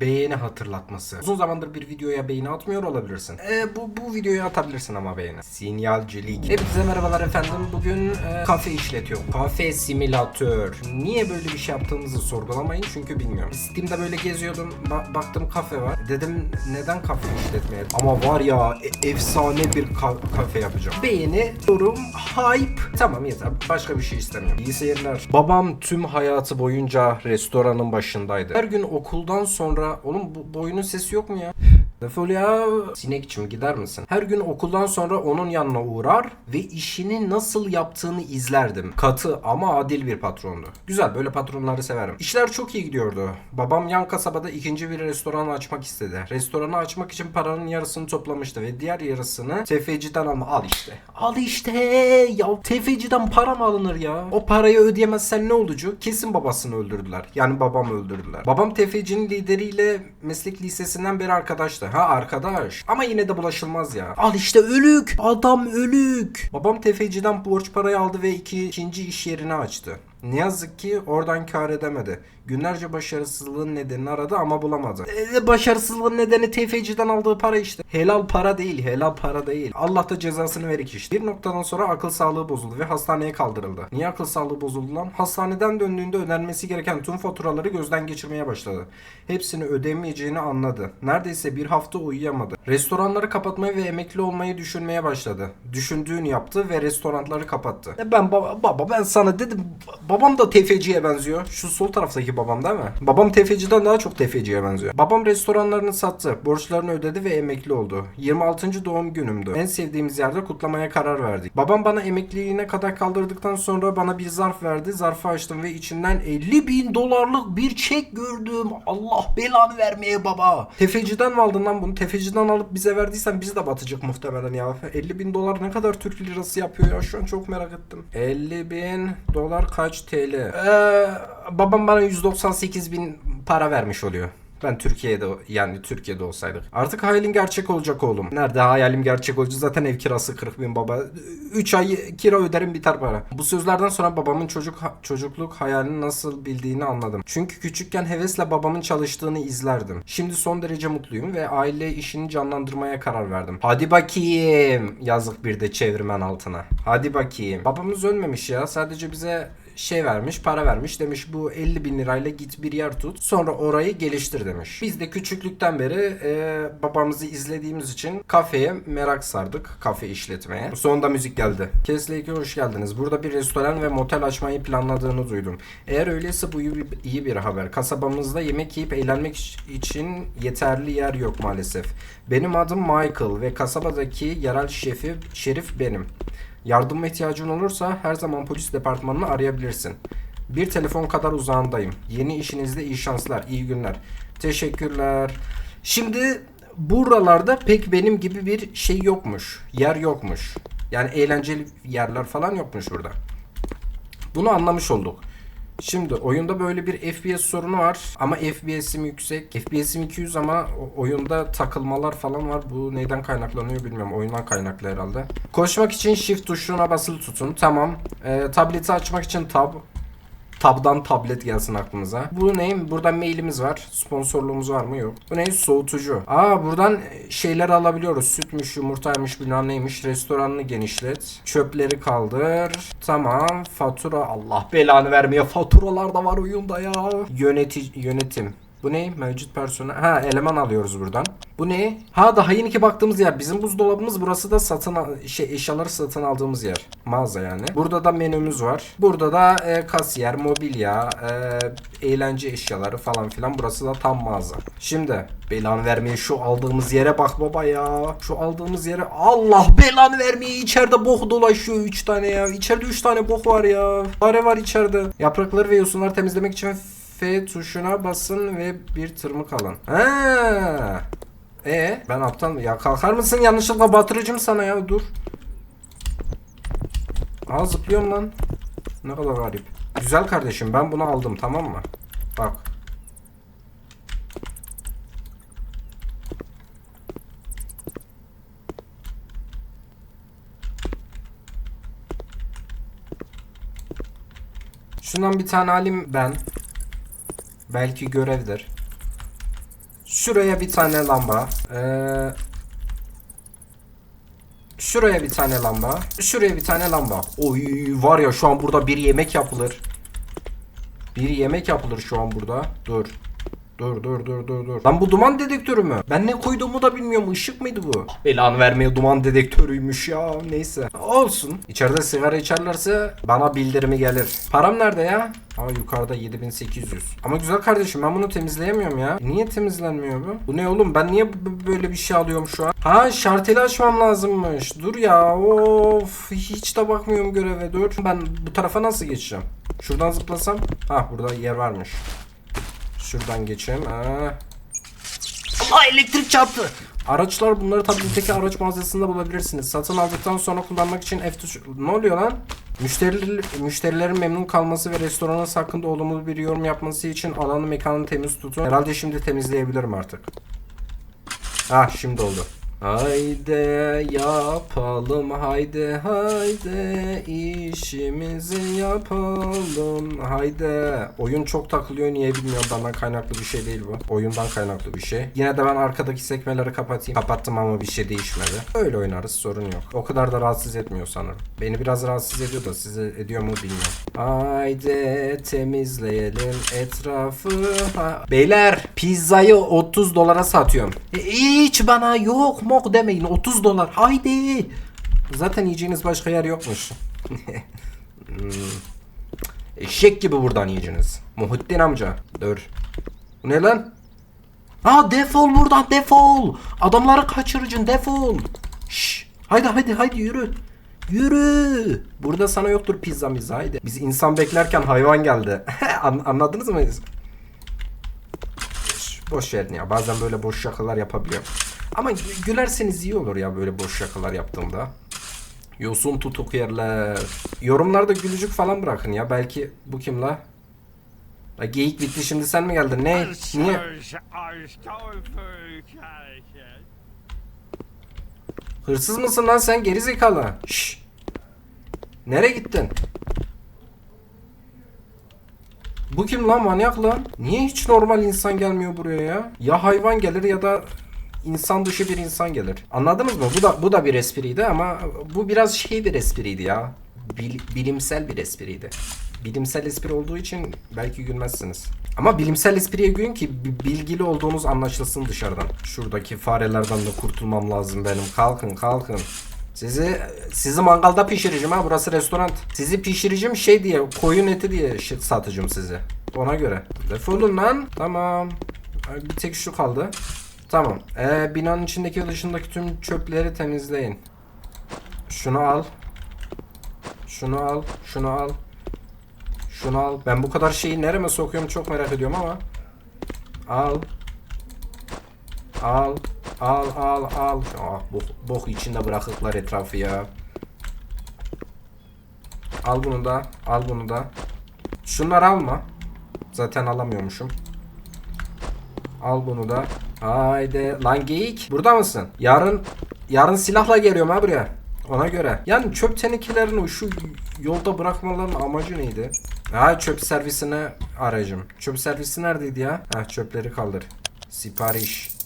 beğeni hatırlatması. Uzun zamandır bir videoya beğeni atmıyor olabilirsin. E, bu, bu videoyu atabilirsin ama beğeni. Sinyalcilik. Hepinize merhabalar efendim. Bugün e, kafe işletiyor. Kafe simülatör. Niye böyle bir şey yaptığımızı sorgulamayın çünkü bilmiyorum. Steam'de böyle geziyordum. ba- baktım kafe var. Dedim neden kafe işletmeye? Ama var ya e- efsane bir ka- kafe yapacağım. Beğeni, yorum, hype. Tamam yeter. Başka bir şey istemiyorum. İyi seyirler. Babam tüm hayatı boyunca restoranın başındaydı. Her gün okuldan sonra... Oğlum bu boyunun sesi yok mu ya? Defol ya. Sinekçim gider misin? Her gün okuldan sonra onun yanına uğrar ve işini nasıl yaptığını izlerdim. Katı ama adil bir patrondu. Güzel böyle patronları severim. İşler çok iyi gidiyordu. Babam yan kasabada ikinci bir restoran açmak istedi. Restoranı açmak için paranın yarısını toplamıştı ve diğer yarısını tefeciden alma. Al işte. Al işte. Ya tefeciden para mı alınır ya? O parayı ödeyemezsen ne olacak? Kesin babasını öldürdüler. Yani babam öldürdüler. Babam tefecinin lideriyle meslek lisesinden beri arkadaştı. Ha arkadaş. Ama yine de bulaşılmaz ya. Al işte ölük. Adam ölük. Babam tefeciden borç parayı aldı ve iki, ikinci iş yerini açtı. Ne yazık ki oradan kar edemedi. Günlerce başarısızlığın nedenini aradı ama bulamadı. E, başarısızlığın nedeni tefeciden aldığı para işte. Helal para değil, helal para değil. Allah da cezasını verik işte. Bir noktadan sonra akıl sağlığı bozuldu ve hastaneye kaldırıldı. Niye akıl sağlığı bozuldu lan? Hastaneden döndüğünde ödenmesi gereken tüm faturaları gözden geçirmeye başladı. Hepsini ödemeyeceğini anladı. Neredeyse bir hafta uyuyamadı. Restoranları kapatmayı ve emekli olmayı düşünmeye başladı. Düşündüğünü yaptı ve restoranları kapattı. E ben baba, baba ben sana dedim babam da tefeciye benziyor. Şu sol taraftaki babam değil mi? Babam tefeciden daha çok tefeciye benziyor. Babam restoranlarını sattı. Borçlarını ödedi ve emekli oldu. 26. doğum günümdü. En sevdiğimiz yerde kutlamaya karar verdik. Babam bana emekliliğine kadar kaldırdıktan sonra bana bir zarf verdi. Zarfı açtım ve içinden 50 bin dolarlık bir çek gördüm. Allah belanı vermeye baba. Tefeciden mi aldın lan bunu? Tefeciden alıp bize verdiysen biz de batacak muhtemelen ya. 50 bin dolar ne kadar Türk lirası yapıyor ya? Şu an çok merak ettim. 50 bin dolar kaç TL? Ee, babam bana 198 bin para vermiş oluyor. Ben Türkiye'de yani Türkiye'de olsaydık. Artık hayalin gerçek olacak oğlum. Nerede hayalim gerçek olacak zaten ev kirası 40 bin baba. 3 ay kira öderim biter para. Bu sözlerden sonra babamın çocuk çocukluk hayalini nasıl bildiğini anladım. Çünkü küçükken hevesle babamın çalıştığını izlerdim. Şimdi son derece mutluyum ve aile işini canlandırmaya karar verdim. Hadi bakayım. Yazık bir de çevirmen altına. Hadi bakayım. Babamız ölmemiş ya. Sadece bize şey vermiş, para vermiş. Demiş bu 50 bin lirayla git bir yer tut. Sonra orayı geliştir demiş. Biz de küçüklükten beri e, babamızı izlediğimiz için kafeye merak sardık. Kafe işletmeye. Sonunda müzik geldi. Kesleyke hoş geldiniz. Burada bir restoran ve motel açmayı planladığını duydum. Eğer öyleyse bu iyi bir, haber. Kasabamızda yemek yiyip eğlenmek için yeterli yer yok maalesef. Benim adım Michael ve kasabadaki yerel şefi Şerif benim. Yardıma ihtiyacın olursa her zaman polis departmanını arayabilirsin. Bir telefon kadar uzağındayım. Yeni işinizde iyi şanslar, iyi günler. Teşekkürler. Şimdi buralarda pek benim gibi bir şey yokmuş. Yer yokmuş. Yani eğlenceli yerler falan yokmuş burada. Bunu anlamış olduk. Şimdi oyunda böyle bir FPS sorunu var ama FPS'im yüksek. FPS'im 200 ama oyunda takılmalar falan var. Bu neyden kaynaklanıyor bilmiyorum. Oyundan kaynaklı herhalde. Koşmak için shift tuşuna basılı tutun. Tamam. Ee, tableti açmak için tab. Tab'dan tablet gelsin aklımıza. Bu ne? Burada mailimiz var. Sponsorluğumuz var mı? Yok. Bu ne? Soğutucu. Aa buradan şeyler alabiliyoruz. Sütmüş, yumurtaymış, bilmem neymiş. Restoranını genişlet. Çöpleri kaldır. Tamam. Fatura. Allah belanı vermeye. Faturalar da var oyunda ya. Yöneti yönetim. Bu ne? Mevcut personel. Ha eleman alıyoruz buradan. Bu ne? Ha daha yeni ki baktığımız yer. Bizim buzdolabımız burası da satın şey eşyaları satın aldığımız yer. Mağaza yani. Burada da menümüz var. Burada da e, kasiyer, mobilya, e, eğlence eşyaları falan filan. Burası da tam mağaza. Şimdi belanı vermeye şu aldığımız yere bak baba ya. Şu aldığımız yere Allah belanı vermeye içeride bok dolaşıyor 3 tane ya. İçeride 3 tane bok var ya. Fare var içeride. Yaprakları ve yosunları temizlemek için F tuşuna basın ve bir tırmık alın. Ha. E ben aptal mı? Ya kalkar mısın yanlışlıkla batırıcım sana ya dur. Aa zıplıyorum lan. Ne kadar garip. Güzel kardeşim ben bunu aldım tamam mı? Bak. Şundan bir tane alayım ben. Belki görevdir. Şuraya bir tane lamba. Ee, şuraya bir tane lamba. Şuraya bir tane lamba. Oy var ya şu an burada bir yemek yapılır. Bir yemek yapılır şu an burada. Dur. Dur dur dur dur dur. Lan bu duman dedektörü mü? Ben ne koyduğumu da bilmiyorum. Işık mıydı bu? Belan vermeye duman dedektörüymüş ya. Neyse. Olsun. İçeride sigara içerlerse bana bildirimi gelir. Param nerede ya? Aa yukarıda 7800. Ama güzel kardeşim ben bunu temizleyemiyorum ya. Niye temizlenmiyor bu? Bu ne oğlum? Ben niye böyle bir şey alıyorum şu an? Ha şarteli açmam lazımmış. Dur ya. Of. Hiç de bakmıyorum göreve. Dur. Ben bu tarafa nasıl geçeceğim? Şuradan zıplasam. Ha burada yer varmış. Şuradan geçeyim. Ha. Allah elektrik çarptı. Araçlar bunları tablodaki araç mağazasında bulabilirsiniz. Satın aldıktan sonra kullanmak için F tuş... Ne oluyor lan? Müşteriler, müşterilerin memnun kalması ve restoranınız hakkında olumlu bir yorum yapması için alanı mekanı temiz tutun. Herhalde şimdi temizleyebilirim artık. Ah şimdi oldu. Haydi yapalım haydi haydi işimizi yapalım haydi. Oyun çok takılıyor niye bilmiyorum benden kaynaklı bir şey değil bu. Oyundan kaynaklı bir şey. Yine de ben arkadaki sekmeleri kapatayım. Kapattım ama bir şey değişmedi. Öyle oynarız sorun yok. O kadar da rahatsız etmiyor sanırım. Beni biraz rahatsız ediyor da sizi ediyor mu bilmiyorum. Haydi temizleyelim etrafı. Ha- Beyler pizzayı 30 dolara satıyorum. E, hiç bana yok mok demeyin 30 dolar haydi. Zaten yiyeceğiniz başka yer yokmuş. Hmm. Eşek gibi buradan yiyeceğiniz. Muhittin amca. Dur. Bu ne lan? Ha defol buradan defol. Adamları kaçıracaksın defol. Şş. Haydi haydi haydi yürü. Yürü. Burada sana yoktur pizza mizza haydi. Biz insan beklerken hayvan geldi. An- anladınız mı? Şş, Boş verin ya. Bazen böyle boş şakalar yapabiliyorum. Ama gü- gülerseniz iyi olur ya böyle boş şakalar yaptığımda. Yosun tutuk yerler. Yorumlarda gülücük falan bırakın ya. Belki bu kim la? La geyik bitti şimdi sen mi geldin? Ne? Niye? Hırsız mısın lan sen geri zekalı? Şşş. Nereye gittin? Bu kim lan manyak lan? Niye hiç normal insan gelmiyor buraya ya? Ya hayvan gelir ya da insan dışı bir insan gelir. Anladınız mı? Bu da bu da bir espriydi ama bu biraz şey bir espriydi ya. Bil- bilimsel bir espriydi. Bilimsel espri olduğu için belki gülmezsiniz. Ama bilimsel espriye gülün ki bi- bilgili olduğunuz anlaşılsın dışarıdan. Şuradaki farelerden de kurtulmam lazım benim. Kalkın kalkın. Sizi sizi mangalda pişireceğim ha burası restoran. Sizi pişireceğim şey diye koyun eti diye satacağım sizi. Ona göre. Defolun lan. Tamam. Bir tek şu kaldı. Tamam. Ee, binanın içindeki dışındaki tüm çöpleri temizleyin. Şunu al. Şunu al. Şunu al. Şunu al. Ben bu kadar şeyi nereme sokuyorum çok merak ediyorum ama. Al. Al. Al al al. Ah bok, bok içinde bırakıklar etrafı ya. Al bunu da. Al bunu da. Şunları alma. Zaten alamıyormuşum. Al bunu da. Haydi. Lan geyik. Burada mısın? Yarın yarın silahla geliyorum ha buraya. Ona göre. Yani çöp tenekilerini şu yolda bırakmaların amacı neydi? Ha çöp servisine arayacağım. Çöp servisi neredeydi ya? Ha çöpleri kaldır. Sipariş.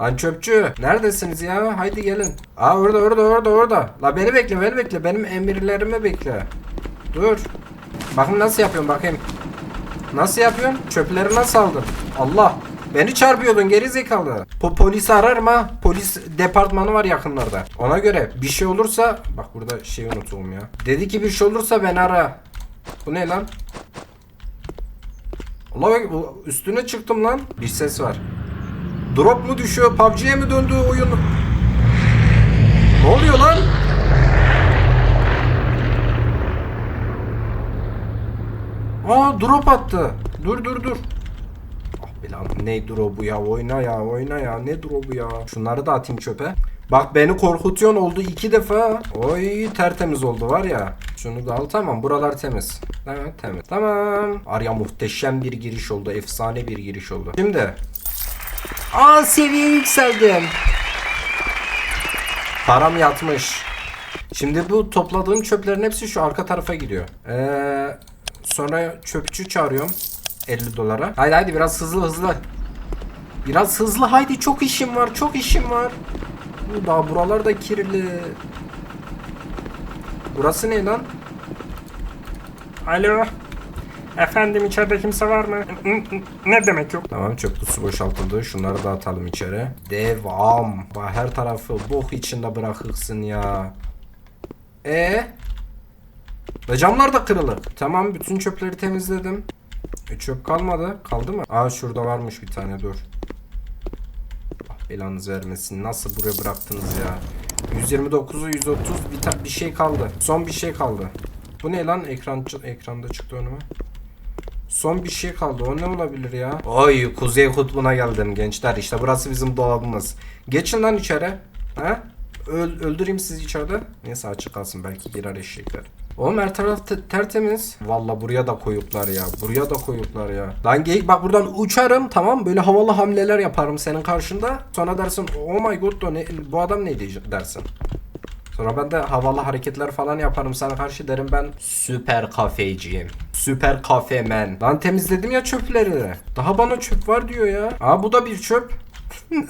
Lan çöpçü neredesiniz ya? Haydi gelin. Aa orada orada orada orada. La beni bekle beni bekle. Benim emirlerimi bekle. Dur. Bakın nasıl yapıyorum bakayım. Nasıl yapıyorsun? Çöpleri nasıl aldın? Allah. Beni çarpıyordun geri zekalı. Po polisi ararım ha. Polis departmanı var yakınlarda. Ona göre bir şey olursa bak burada şey unutulum ya. Dedi ki bir şey olursa beni ara. Bu ne lan? Allah bak üstüne çıktım lan. Bir ses var. Drop mu düşüyor? PUBG'ye mi döndü oyun? Ne oluyor lan? Aa drop attı. Dur dur dur. Belam ne drop'u ya oyna ya oyna ya ne drop'u ya. Şunları da atayım çöpe. Bak beni korkutuyorsun oldu iki defa. Oy tertemiz oldu var ya. Şunu da al tamam buralar temiz. Evet temiz. Tamam. Arya muhteşem bir giriş oldu. Efsane bir giriş oldu. Şimdi. Aa seviye yükseldim. Param yatmış. Şimdi bu topladığım çöplerin hepsi şu arka tarafa gidiyor. Ee, sonra çöpçü çağırıyorum. 50 dolara. Haydi haydi biraz hızlı hızlı. Biraz hızlı haydi çok işim var çok işim var. Bu Daha buralar da kirli. Burası ne lan? Alo. Efendim içeride kimse var mı? Ne demek yok? Tamam çöp kutusu boşaltıldı. Şunları da atalım içeri. Devam. Her tarafı bok içinde bırakırsın ya. E Ve camlar da kırılır. Tamam bütün çöpleri temizledim. E, çöp kalmadı. Kaldı mı? Aa şurada varmış bir tane dur. Ah, belanızı vermesin. Nasıl buraya bıraktınız ya? 129'u 130 bir, bir şey kaldı. Son bir şey kaldı. Bu ne lan? Ekran ekranda çıktı önüme. Son bir şey kaldı. O ne olabilir ya? Oy Kuzey Kutbu'na geldim gençler. İşte burası bizim dolabımız. Geçin lan içeri. Ha? Öl- öldüreyim sizi içeride. Neyse açık kalsın. Belki girer eşekler. Oğlum her taraf te- tertemiz. Valla buraya da koyuklar ya. Buraya da koyuklar ya. Lan geyik bak buradan uçarım tamam böyle havalı hamleler yaparım senin karşında. Sonra dersin oh my god ne, bu adam neydi dersin. Sonra ben de havalı hareketler falan yaparım sana karşı derim ben süper kafeciyim. Süper kafemen. Lan temizledim ya çöpleri. Daha bana çöp var diyor ya. Aa bu da bir çöp.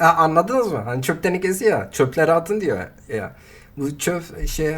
Anladınız mı? Hani çöp tenekesi ya. Çöpleri atın diyor ya. Bu çöp şey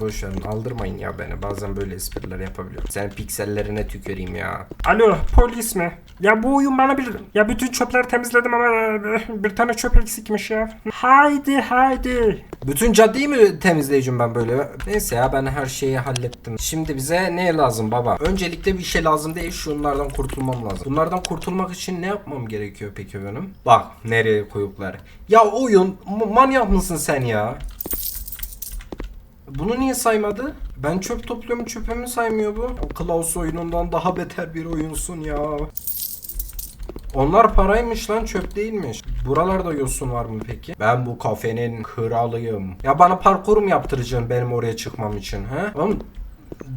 boş verin aldırmayın ya beni. Bazen böyle espriler yapabiliyorum. Senin piksellerine tüküreyim ya. Alo polis mi? Ya bu oyun bana bir... Ya bütün çöpleri temizledim ama e, bir tane çöp eksikmiş ya. Haydi haydi. Bütün caddeyi mi temizleyeceğim ben böyle? Neyse ya ben her şeyi hallettim. Şimdi bize ne lazım baba? Öncelikle bir şey lazım değil. Şunlardan kurtulmam lazım. Bunlardan kurtulmak için ne yapmam gerekiyor peki benim? Bak nereye koyuklar. Ya oyun manyak mısın sen ya? Bunu niye saymadı? Ben çöp topluyorum çöpümü saymıyor bu. O Klaus oyunundan daha beter bir oyunsun ya. Onlar paraymış lan çöp değilmiş. Buralarda yosun var mı peki? Ben bu kafenin kralıyım. Ya bana parkur mu yaptıracaksın benim oraya çıkmam için he? Oğlum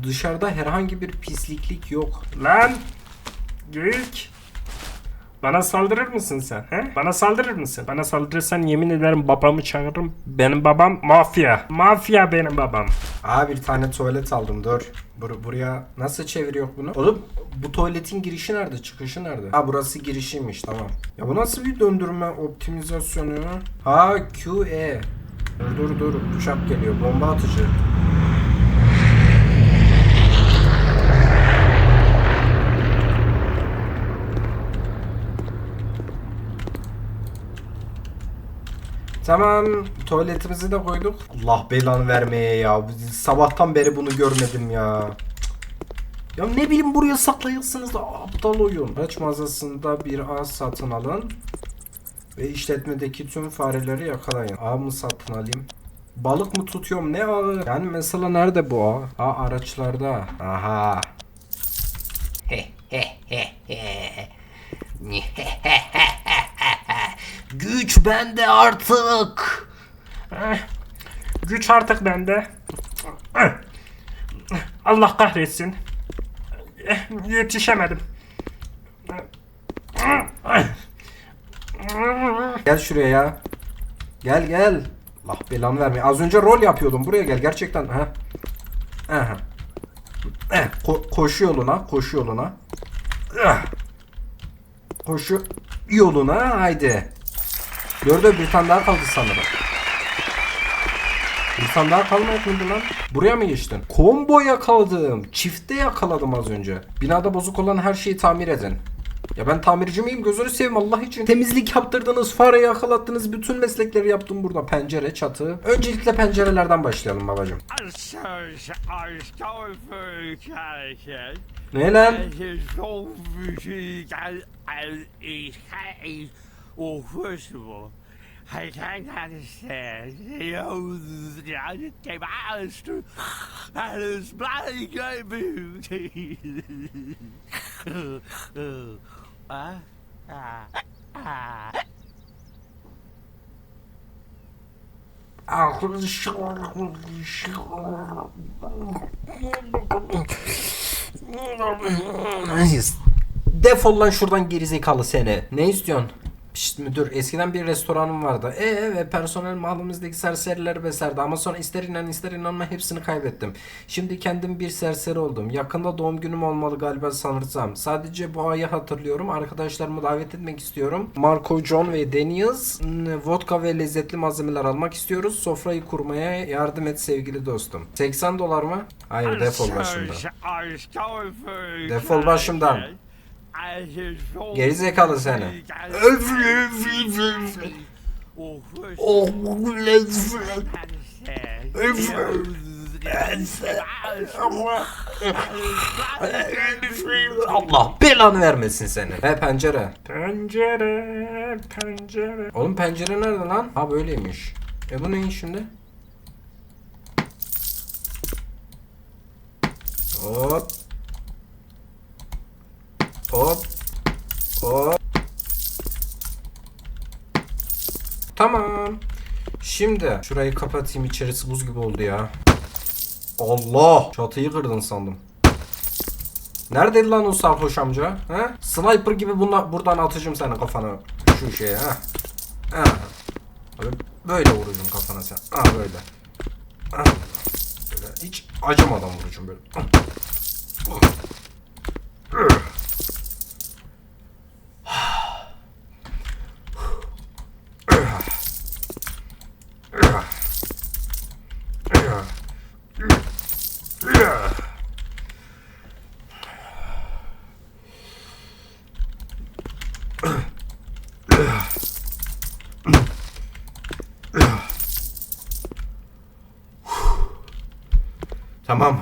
dışarıda herhangi bir pisliklik yok. Lan. Geyik. Bana saldırır mısın sen? He? Bana saldırır mısın? Bana saldırırsan yemin ederim babamı çağırırım. Benim babam mafya. Mafya benim babam. Aa bir tane tuvalet aldım dur. Bur- buraya nasıl çeviriyor bunu? Oğlum bu tuvaletin girişi nerede? Çıkışı nerede? Ha burası girişiymiş tamam. Ya bu nasıl bir döndürme optimizasyonu? Ha QE. Dur dur dur uçak geliyor bomba atıcı. Tamam tuvaletimizi de koyduk. Allah belanı vermeye ya. Sabahtan beri bunu görmedim ya. Ya ne bileyim buraya saklayılsınız da aptal oyun. Araç mağazasında bir ağ satın alın. Ve işletmedeki tüm fareleri yakalayın. Ağ mı satın alayım? Balık mı tutuyorum ne ağı? Yani mesela nerede bu ağ? Ağ araçlarda. Aha. Güç bende artık. Eh, Güç artık bende. Eh, Allah kahretsin. Eh, Yetişemedim. Gel şuraya ya. Gel gel. Allah belanı vermeye. Az önce rol yapıyordum. Buraya gel gerçekten. Ha. Aha. Eh, ko- koşu yoluna, koşu yoluna. Ah. Koşu yoluna haydi. Gördü bir tane daha kaldı sanırım. Bir tane daha kalmadı mıydı lan? Buraya mı geçtin? Combo yakaladım. Çifte yakaladım az önce. Binada bozuk olan her şeyi tamir edin. Ya ben tamirci miyim? Gözünü seveyim Allah için. Temizlik yaptırdınız, fare yakalattınız. Bütün meslekleri yaptım burada. Pencere, çatı. Öncelikle pencerelerden başlayalım babacım. Ne lan? Well, first of all, I can't understand. You know, the other came out to and it's bloody good Ah, ah, ah. Defol lan şuradan gerizekalı seni. Ne istiyorsun? Pişt müdür eskiden bir restoranım vardı. E ve personel mahallemizdeki serserileri beslerdi ama sonra ister inan ister inanma hepsini kaybettim. Şimdi kendim bir serseri oldum. Yakında doğum günüm olmalı galiba sanırsam. Sadece bu ayı hatırlıyorum. Arkadaşlarımı davet etmek istiyorum. Marco, John ve Daniels vodka ve lezzetli malzemeler almak istiyoruz. Sofrayı kurmaya yardım et sevgili dostum. 80 dolar mı? Hayır defol başımdan. Defol başımdan. Geri zekalı seni. Oh, Allah belanı vermesin seni. He pencere. Pencere, pencere. Oğlum pencere nerede lan? Ha böyleymiş. E bu ne şimdi? Hop. Hop. Hop. Tamam. Şimdi şurayı kapatayım içerisi buz gibi oldu ya. Allah! Çatıyı kırdın sandım. Neredeydi lan o sarhoş amca? He? Sniper gibi bunla, buradan atacağım senin kafana şu şeye ha. Ha. Böyle, böyle vuracağım kafana sen. Ha böyle. Ha. Böyle hiç acımadan vuracağım böyle. Tamam.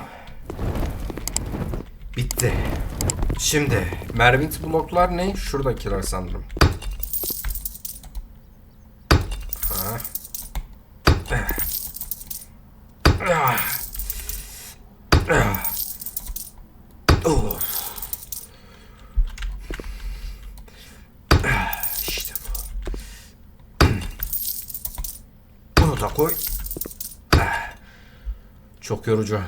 Bitti. Şimdi Mervint bloklar ne? Şuradakiler sanırım. yorucu.